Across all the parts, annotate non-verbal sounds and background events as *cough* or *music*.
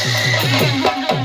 நாரி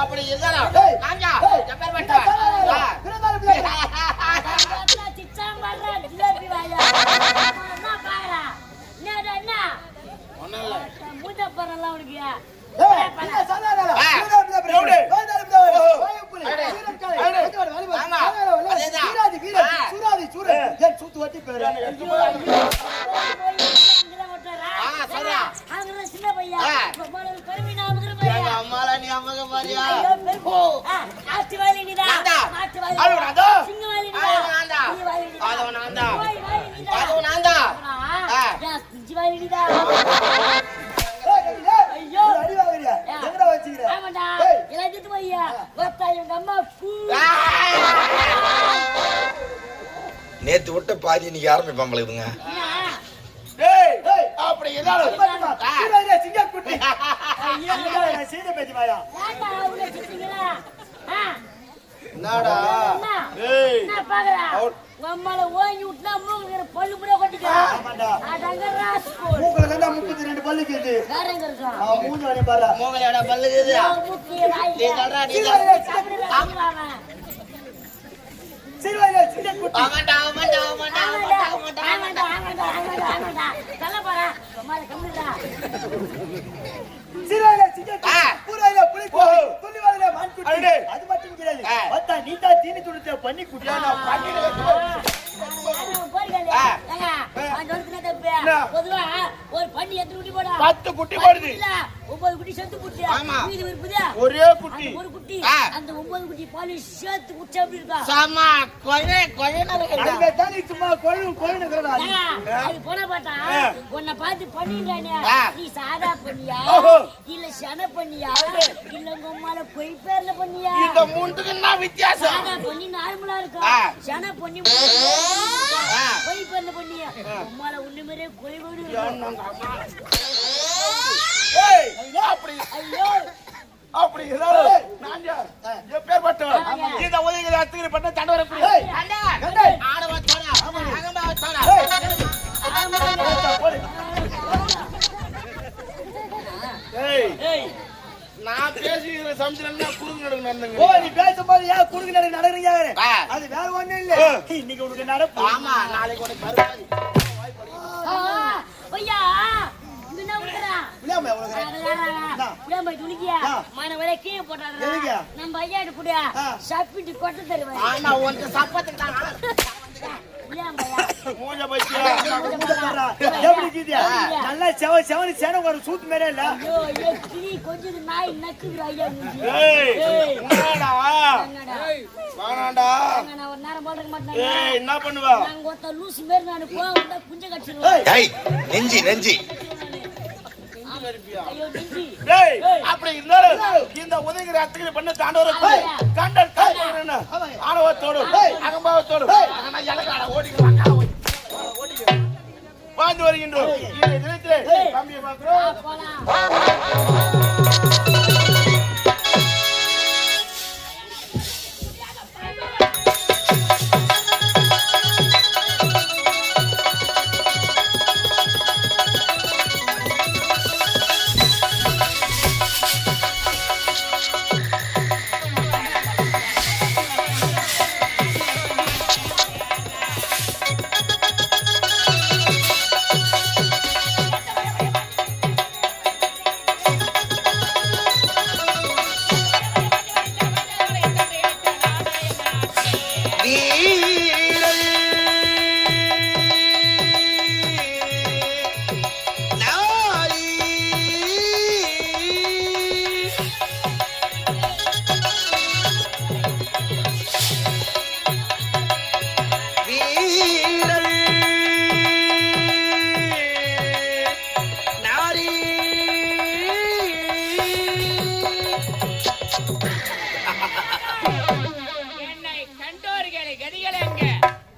அப்படி இல்லடா. நாஞ்சா எப்பேர் பண்ற ஒண்ணும் இல்ல ஆ, பாரியா ஐயோ, பெருமை. ஆ, ஆட்டு வாயிலினிடா. அது நான்தா. சிங்க வாயிலினிடா. அது நான்தா. நீ வாயிலினிடா. அது வாயிலினிடா. அது நான்தா. அப்புறம், ஆ. ஏன் சிஞ்சி வாயிலினிடா. ஐயோ. ஆமாண்டா. எல்லாம் திட்டு போய்யா. ஒத்தா இவங்க அம்மா கூ. நேத்து விட்ட பாதி இன்னைக்கு ஆரம்பிப்பாங்களே இவங்க என்ன? அப்படி இருந்தாலும் அவ்வளவு திட்டுறீங்களா? ஆ, என்னடா என்ன? ஏய் என்ன பாக்குறா? அம்மால ஓங்கி விட்டுனா மூக்குல பல்லு கூட கொட்டிக்கா. அடங்க ராஸ்கோல். முப்பத்தி ரெண்டு பல்லுக்கு இது வேற எங்க இருக்கா? மூணு வரையும் பாரு மூங்கலோட பல்லுக்குது ஓ, மூக்கு, வாய். நீ சொல்றா நீ சாப்பிடுறா, வாயில சின்ன குட்டி ஆமாண்டா ஆமாண்டா ஆமாண்டா, ஆமாண்டா ஆமாண்டா, ஆமாண்டா, ஆமாண்டா, ஆமாண்டா. சொல்ல போறா. சும்மாரு கம்முடா. சரி வாயில சின்ன குட்டி ஆ. பூராயில புலி குட்டி துள்ளி வாயில மான் குட்டி அடே. அது மட்டும் கிடையாது ஆ. மத்தா நீ தான் தீனி துடுத்த பண்ணி குட்டியா நான் பண்ணி ஆ, போறீங்களே. ஆ. ஏங்க, அங்க ஒருத்தனை தப்பு. என்ன? பொதுவா ஒரு பண்ணி எத்தனை குட்டி போடா பத்து குட்டி போடுது. ஒன்பது குட்டி செத்து ஆமா. மீதி ஒரே குட்டி அந்த ஒரு குட்டி. அந்த ஒன்பது குட்டி பால் சேர்த்து குடிச்சா எப்படி இருக்கா சாமா கொலை கொலை நடக்குது அதுவே தான் நீ சும்மா கொழு கொழுன்னு இருக்கிறடா நீ. ஏங்க, அது போன ஆ. உன்னை பார்த்து பண்ணிடுறானே. நீ சாதா பண்ணியா. இல்ல சன பண்ணியா இல்ல உங்க அம்மால பொய் பேர்ல பண்ணியா இந்த மூணுக்கு என்ன வித்தியாசம் சாதா பண்ணி நார்மலா இருக்கா. சன பண்ணி. பொய் பேர்ல பண்ணியா உம்மால ஒண்ணுமே கொய் கொடு அப்படி அப்படி நான் யார்? எப்பேற்பட்டவன்? இந்த பண்ண தண்டவரை? ஆடவா ஏய். நான் பேசுகிற சமயத்துல குறுக்கு நடுக்கு ஓ, நீ பேசும்போது ஏன் குறுக்கு நடக்குறீங்க? அது வேற ஒண்ணும் இல்ல. இன்னைக்கு உனக்கு நடப்பு. ஆமா நாளைக்கு உனக்கு பருவாது ஆ, ஐயா என்ன? ஆ. எதுக்கு? நம்ம ஐயா புடியா. சாப்பிட்டு கொட்ட தருவேன். ஆனா உனக்கு சப்பத்துக்கு தான்? நல்லா செவ செவனு சேன ஒரு சூத்து மாதிரியே இல்ல? ஐயோ ஐயோ கிளி கொஞ்சம் நாய் நக்குது ஐயா நான் என்ன பண்ணுவா? நாங்க ஒருத்த லூசு மாரி நான் குஞ்ச நெஞ்சி நெஞ்சி. அப்படி இருந்தாலும் இந்த உதயகிரி அத்தகிரி பண்ண தாண்டவரை. கண்டல் காய்கிறேன்னு. ஆணவத்தோடு அகம்பாவத்தோடு. ஆனா இலக்காட ஓடிக்கலாம். வாழ்ந்து வருகின்றோம். என்னை கண்டோர்களை கதிகளங்க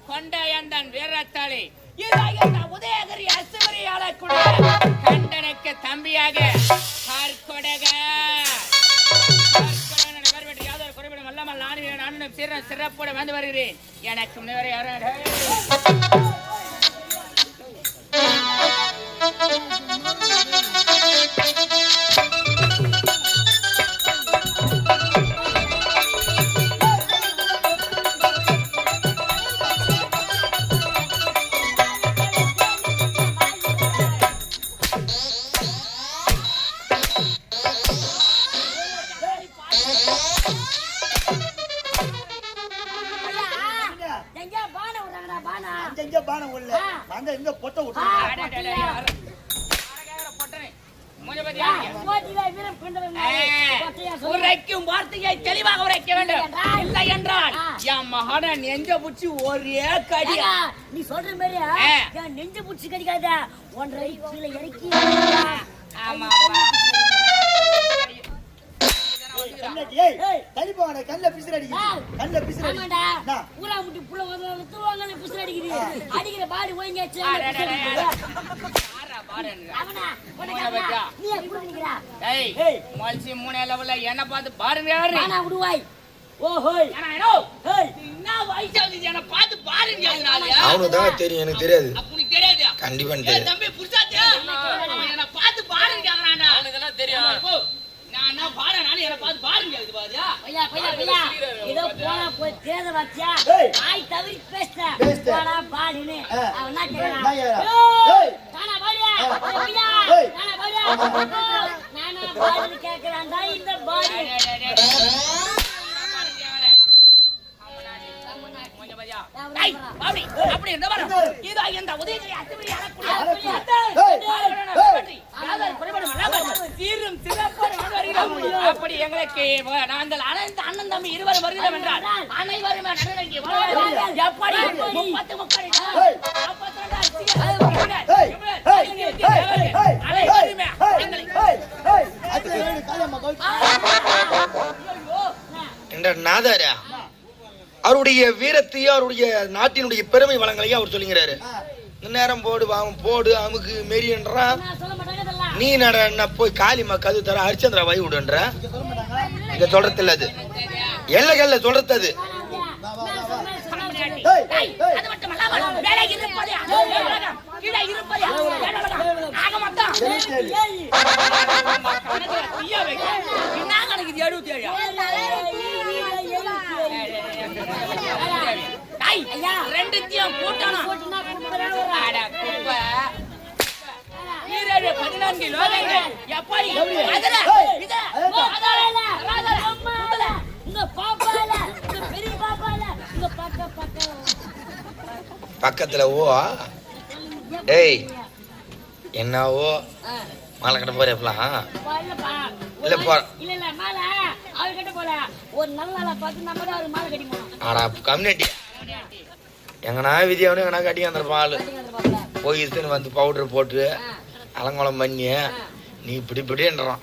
கொண்ட எந்தன் வீரத்தாளி இதோ இந்த உதயகிரி அசுமரியாளக்குள்ள கண்டனுக்கு தம்பியாக கற்கொடக சிறப்போடு வந்து வருகிறேன். எனக்கு முன்னவரை யாரும் அங்க பானம் உள்ள அந்த இந்த பொட்டை. உரைக்கும் வார்த்தையை தெளிவாக உரைக்க வேண்டும்? இல்லை. என்றால். என் மகனை நெஞ்ச புடிச்சு ஒரே கடி. நீ சொல்ற மாதிரி. என் நெஞ்சு புடிச்சு கடிக்காத? ஒன்றரை கீழே இறக்கி. ஆமா தள்ளி போங்கடா, கண்ணுல பிசிறு அடிக்குது. கண்ணுல பிசிறு. இந்தா. ஊரா முட்டி புள்ள வந்து தூவாங்கல அடிக்குது. அடிக்கிற பாடி ஓய்ஞ்சாச்சு. என்ன பார்த்து பாருங்க. அவனுக்கு தான் தெரியும் எனக்கு தெரியாது. கண்டிப்பா தெரியாது? என்ன இதெல்லாம் தெரியும் நான் என்ன என்ன பார்த்து பாருங்க இது பாரியா பையா பையா போனா தேத வச்சா தவிர. போடா. அவன் என்ன கேக்குறான்? என்ன? ஏய். நானா பாடியா. நானா பாடியா? நானா பாடின்னு இந்த பாடி. நான். அப்படி, வரும். இதோ இந்த உதயகிரி நாங்கள் அனைத்து அண்ணன் தம்பி வருகிறோம் என்றால் அனைவரும். எப்படி? முப்பத்து முப்பது நாதாரா? அவருடைய வீரத்தையும் அவருடைய நாட்டினுடைய பெருமை வளங்களையும் அவர் சொல்லுங்கிறாரு இந்த நேரம் போடு அவன் போடு அமுக்கு மெரியன்றான். நீ நட என்ன போய் காளிமா கது தர ஹரிச்சந்திரா வை விடுன்ற. இங்க சொல்றது இல்ல அது எல்லைகள்ல சொல்றது அது ரெண்டுத்தையும் கூட்டணும். ஒரு பதினான்கு லோகங்கள். எப்படி? அதுல, அம்மால, பாப்பால, பெரிய பாப்பால, பக்க பக்க பக்கத்துல ஓ டேய் என்னவோ மாலை கட்ட போறேப்பலாம் இல்லப்பா. இல்ல, போ. இல்ல இல்ல மாலை அவர்கிட்ட போல ஒரு நல்ல நாளா பார்த்து நம்ம தான் அவர் மாலை கட்டி போனோம் ஆனா கம்யூனிட்டி. எங்கனா விதியாவனு எங்கனா கட்டி வந்திருப்பான் ஆளு. போய் வந்து பவுடர் போட்டு அலங்கோலம் பண்ணி நீ இப்படி இப்படின்றான்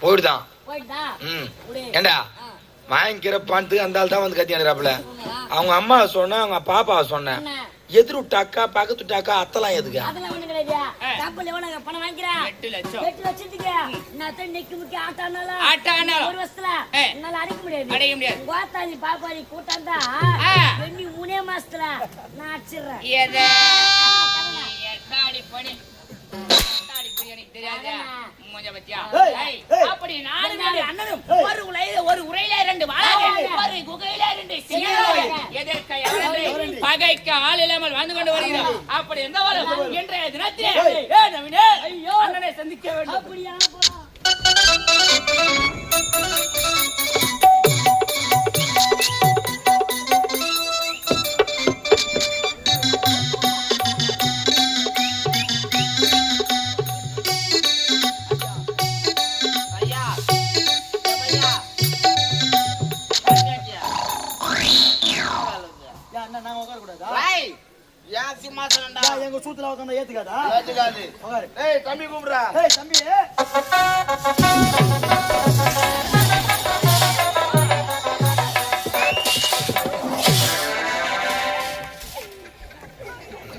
போயிடுதான் ம். ஏண்டா? வாங்கிக்கிற பணத்துக்கு அந்த ஆள் தான் வந்து கத்தி அனுறாப்புல அவங்க அம்மா சொன்னா அவங்க பாப்பாவை சொன்னேன்? எதிர் விட்டாக்கா பக்கத்து விட்டாக்கா அத்தலாம் எதுக்கு. ரெண்டு மூணே மாசத்துல நான் அடிச்சிடுறேன். எதை? எட்டாடி பணி. எட்டாடி பணி எனக்கு தெரியாதா? மூஞ்ச பத்தியா? ஏய், ஏய், ஏய். அப்படி நாலு நாலு அண்ணனும் ஏய். ஒரு உலையில ஒரு உரையில ரெண்டு ஒரு குகையில ரெண்டு எதற்கு பகைக்கு ஆள் இல்லாமல் வாழ்ந்து கொண்டு வருகிறோம். அப்படி எந்த வரும் இன்றைய தினத்திலே நவீனே அண்ணனை சந்திக்க வேண்டும். அப்படியா? ஏய் தம்பி கூப்பிடுறா ஏய், தம்பி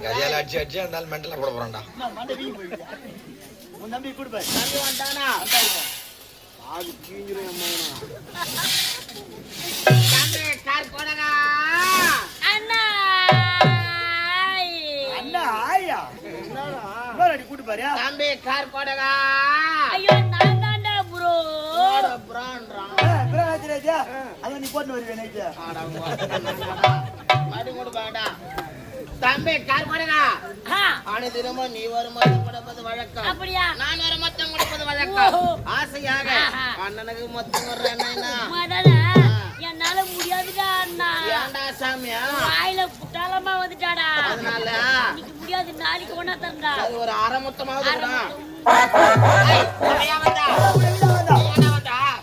கதையால அடிச்சு அடிச்சு அந்த ஆள் மென்டலா போட போறான்டா. என்ன, மண்டை வீங்கி போயிடுச்சா? உன் தம்பி அது கீஞ்சிரும் மகனா. தம்பி கார் போடகா அண்ணா, ஆயா. இன்னொரு அடி கூட்டு பாரு. தம்பி கார் போடகா ஐயோ நான் தாண்டா ப்ரோ புறான்றான் ஏய், பிறகு ஆச்சு ராஜா. அதான் நீ போட்டுன்னு வருவியா நைட்டு? மடி கொடு பாடா தம்பி கார் போடகா ஆன தினமும் நீ ஒரு மொத்தம் கொடுப்பது வழக்கம். அப்படியா? நான் ஒரு மொத்தம் கொடுப்பது வழக்கம். ஆசையாக. அண்ணனுக்கு மொத்தம் என்ன முதல்ல என்னால முடியாதுடா அண்ணா. ஏன்டா சாமியா வாயில குட்டாலமா வந்துட்டாடா. அதனால? இன்னைக்கு முடியாது நாளைக்கு ஒண்ணா தரண்டா அது ஒரு அரை மொத்தமாவது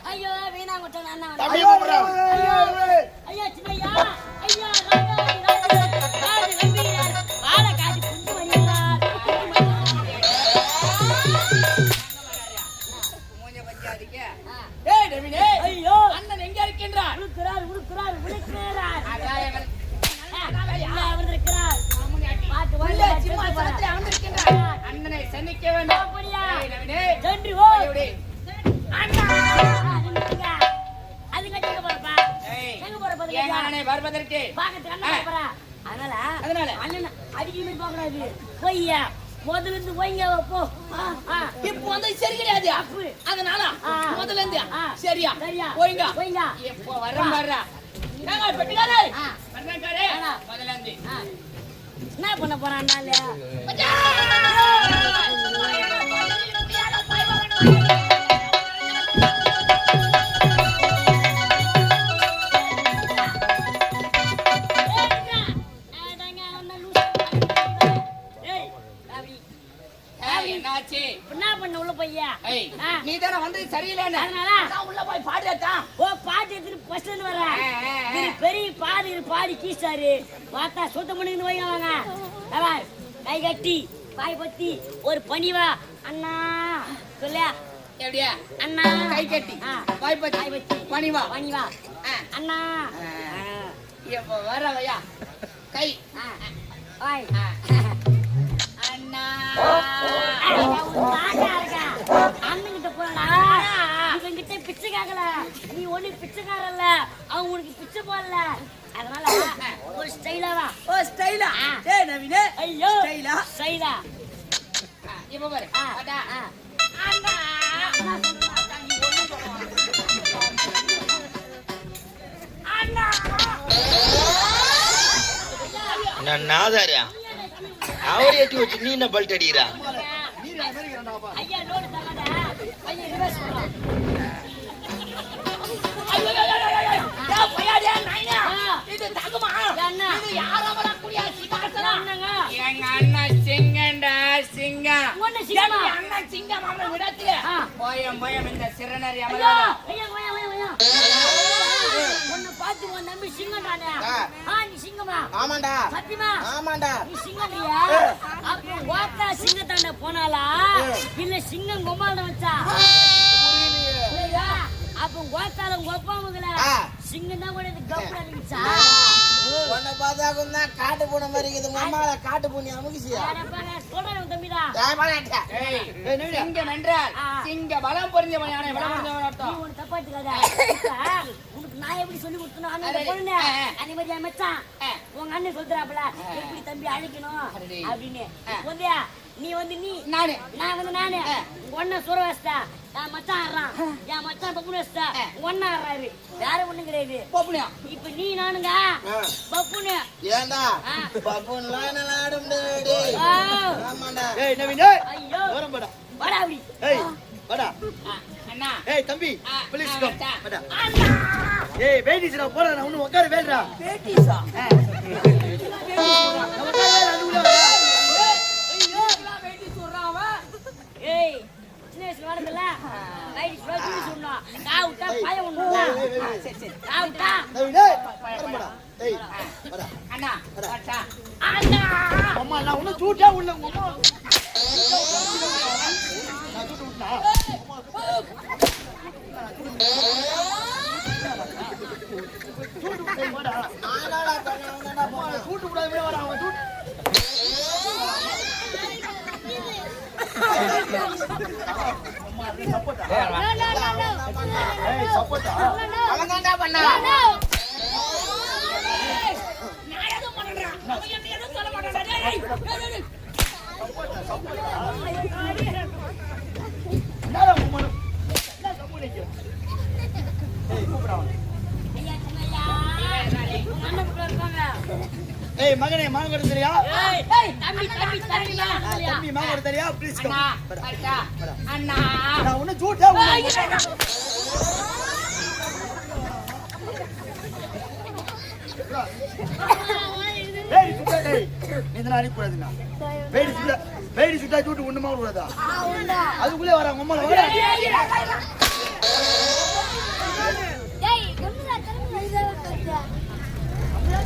ஐயோ வீணா கொட்டான் அண்ணா. ஐயோ. ஐயா சின்னையா. ஐயா ராஜாதி ராஜு ராஜு கம்பீரர் வாழ காதி குண்டு மணியார் மூஞ்ச பத்தியாதிக்க ஆ. ஏய் நவீனே ஐயோ அண்ணன் எங்க இருக்கின்றார் உழுக்கிறார் உழுக்கிறார் உழுக்கிறார் அதான் எங்கள் இல்ல அவர் இருக்கிறார் பாட்டு உள்ளே வாங்க சிம்மாசனத்தில் அமர்ந்திருக்கின்றார். அண்ணனை சந்திக்க வேண்டும் அப்படியா? ஏய் நவீனே சென்று ஓ கையோடு. அண்ணா அது நிறுத்துங்க. அது கட்டிக்க போறப்பா ஏய், எங்க போற என் பதில் அண்ணனை பார்ப்பதற்கு பாக்கத்துக்கு அண்ணன் போறா அதனால அதனால? அண்ணன் அடிக்கடி போகக்கூடாது போய்யா முதல்ல இருந்து போ இப்போ வந்து சரி கிடையாது அதனால முதல்ல இருந்து சரியா சரியா போய்ங்க இப்போ பெட்டிக்காரே முதல்ல இருந்து என்ன பண்ண போறான்னால வந்து சரியில்லைன்னு. அதனால? அதான் உள்ள போய் பாடியாத்தான் ஓ பாட்டு எடுத்துட்டு ஃபர்ஸ்ட் இருந்து வரேன். இது பெரிய பாடு இது பாடி கீசாரு பார்த்தா சுத்தம் பண்ணிக்கிட்டு வைங்க. வாங்க கை கட்டி பாய் பத்தி ஒரு பணிவா அண்ணா சொல்லியா எப்படியா? அண்ணா. கை கட்டி. வாய் பத்தி பாய் பத்தி பணிவா பணிவா ஆ. அண்ணா. ஆ. இப்ப வரவையா கை. வாய். ஆ. அண்ணா. அண்ணன்கிட்ட போறா இவன் கிட்ட பிச்சை கேட்கல நீ ஒண்ணு பிச்சைக்காரல்ல அவன் உனக்கு பிச்சை போடல. அதனால ஒரு ஸ்டைலா வா. ஓ ஸ்டைலா. டேய் நவீனே. ஐயோ ஸ்டைலா? ஸ்டைலா. இப்ப பாரு. அடா. அண்ணா. என்ன நாதாரியா? அவர் எட்டி வச்சு நீ என்ன பல்ட் அடிக்கிறா? சிங்கம். அவனை விடத்துல. போயம், போயம், இந்த சிறுநரி பார்த்து உன் நம்பி சிங்கம் நானே. ஆ. நீ சிங்கமா? ஆமாண்டா. சத்தியமா? ஆமாண்டா. நீ சிங்கம்யா அப்ப ஓட்டா சிங்கத்தாண்ட போனாலா இல்ல சிங்கம் கொம்மாண்ட வச்சா? அப்ப கோத்தால கொப்பாமுகல ஆ. சிங்கம் தான் கூட கப்புல இருந்துச்சா உன்னை பார்த்தாக்கும் தான் காட்டு பூனை மாதிரி இருக்குது. அம்மாவை காட்டு பூனி அமுகிச்சியா சொல்றேன் தம்பிதா ஏய், சிங்கம் என்றால். சிங்க பலம் பொறிஞ்சவன் யானை பலம் பொறிஞ்சவன் நீ அர்த்தம் ஒண்ணு *laughs* நான் எப்படி சொல்லி கொடுத்தனோ அண்ணன். பொண்ணு. அதே மாதிரி என் மச்சான். உங்க அண்ணன் சொல்றாப்ல எப்படி தம்பி அழைக்கணும். அப்படின்னு. வந்தியா? நீ வந்து நீ. நானு. நான் வந்து நானு. அண்ணன் சுர வச்சிட்டா என் மச்சான் ஆடுறான். என் மச்சான் பப்புனு. உங்க அண்ணன் ஆடுறாரு. வேற ஒண்ணும் கிடையாது. போப்புனியா? இப்ப நீ நானுங்க. பப்புனு. ஏண்டா. பப்புன்லாம் என்னால ஆட முடியாது ஆ. ஆமாண்டா. ஏய் நவீனே ஐயோ. தூரம் போடா. வாடா அப்படி. ஏய் வாடா. ஆ, அண்ணா. ஏய் தம்பி. Please come. வாடா. அண்ணா ஏய் வெயிட்டிஸ் நான் போறேன் நான் இன்னும் உட்கார சொல்றான் அவன் ஏய் சின்ன வயசுல வரதுல லைட் ஸ்லோ விட்டா ஒண்ணு சரி சரி விட்டா. அண்ணா அண்ணா. அம்மா நான் இன்னும் சூட்டா உள்ள உங்க அம்மா நான் சூட்டு விட்டா சூட்டு விட்டு வாடா நானாடா பண்ண அவன்தான்டா அம்மா போனேன். சூட்டு விடாத வாடா அவன் சூட்டு ஏய் சப்போட்டா அவன்தான்டா பண்ணா நான் எதுவும் பண்ணறேன் அவன் என்ன எதுவும் சொல்ல மாட்டான் டேய் டேய், டேய் டேய் என்னடா உம்மனு என்ன சப்போட் நிக்கிற ஏய் கூப்பிடா அவனை. ஐயா சின்னையா உங்க அண்ணன் கூட இருக்காங்க ஏய் மகனே மாங்கொடை தெரியா ஏய் ஏய் தம்பி தம்பி தம்பியா தம்பி மாங்கொடை தெரியா ப்ளீஸ் கம் அண்ணா நான் சுட்டா டேய் நீ இதெல்லாம் அனுப்பக்கூடாதுண்ணா வேடி சுட்டா வேடி சுட்டா சூட்டு ஒண்ணுமா கூடாதா அதுக்குள்ளே வராங்க உம்மால வர ஏய் கம்முடா கம்முடா ஏய் கூப்பிடா ஏய் நான் தான் சொல்ல ஒண்ணா யாரா சரி பாத்து நான் வாயா. என்ன சொல்றீங்க வா வா வா அண்ணா வா வரட்டா வா அண்ணா நான் ஒண்ணும் உம்மா- பாருவோல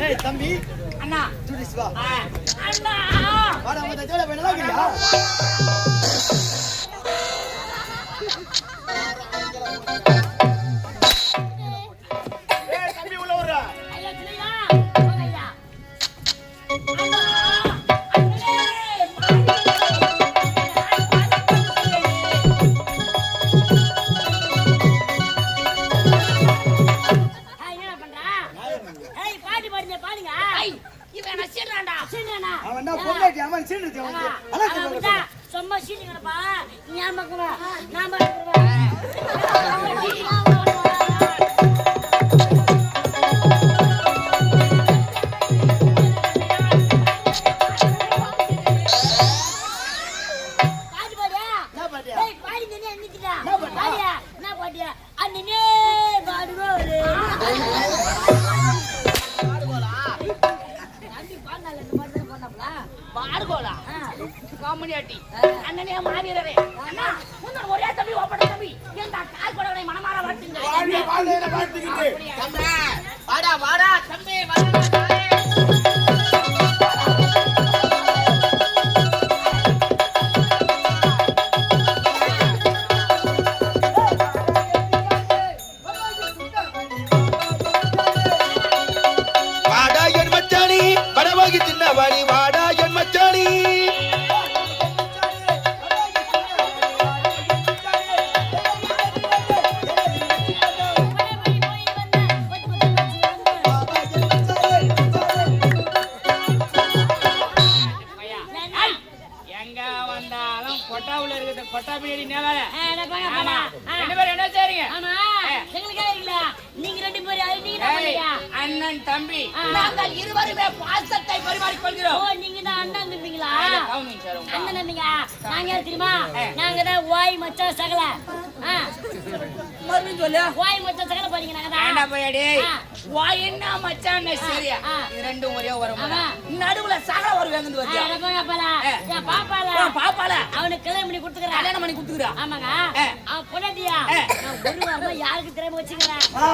ஏய் தம்பி அண்ணா. ஜூடிஸ் வா. அண்ணா. வாடா உங்க தஜோல வேணலாம் இல்லையா ஏய் ஐய் இவன் என்ன செய்றான்டா சின்னனா அவன் என்ன பொண்டாட்டி அவன் அதான் ஞாபகம் பக்கமா வாழ்க என்ன செய்றீங்க? ஆமா எங்களுக்கே இருக்கல நீங்க ரெண்டு பேரும் நீங்க அண்ணன் தம்பி. ஆ. நாங்கள் இருவருமே பாசத்தை பரிமாறிக் ஓ நீங்க தான் அண்ணன் தம்பிங்களா. அண்ணன் தம்பிங்க நாங்க தெரியுமா. நாங்க தான் ஓய் மச்சான் சகல. மறுபடியும் சொல்லு. ஓய் மச்சான் சகல பாருங்க நாங்க போயடி என்ன மச்சான் சரியா? ரெண்டும் ஒரே வரும். நடுவுல சகல ஒரு வேங்குது வச்சியா பாப்பால. அவனுக்கு கல்யாணம் பண்ணி கொடுத்துக்கிறேன் கல்யாணம் பண்ணி குடுத்துக்கிறா. ஆமாங்க. பொண்டாட்டியா? ஒரு வாரமா யாருக்கு வச்சுக்கிறேன் ஆ,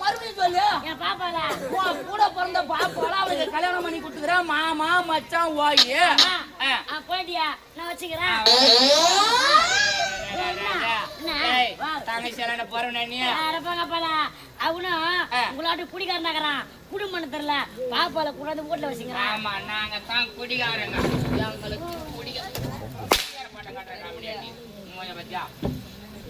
மறுபடியும் சொல்லு. என் பாப்பால உன் கூட பிறந்த பாப்பால அவனுக்கு கல்யாணம் பண்ணி கொடுத்துக்கிறா மாமா மச்சான் ஓய் பொண்டாட்டியா நான் வச்சுக்கிறேன். தங்கச்சி பாப்பால அவனும். உங்களாட்டு குடிக்காரனாகிறான் குடும்பம் தெரியல. பாப்பால கொண்டாந்து வீட்டுல வச்சுக்கிறான். ஆமா நாங்க தான் குடிகாரங்க. எங்களுக்கு குடிக்க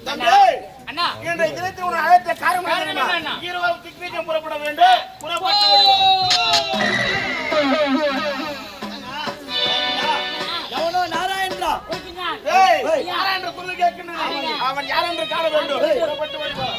இன்றைய தினத்தில் உன்னை அழைத்த காரணம்? இருவரும் திக்விஜயம் புறப்பட வேண்டும் புறப்பட்டு. எவனோ நாராயணா வச்சுக்கிறான். ஏய் ஏய். யார் என்று சொல்லு கேட்கின்றது அவன் யார் என்று காண வேண்டும் புறப்பட்டு வருவான்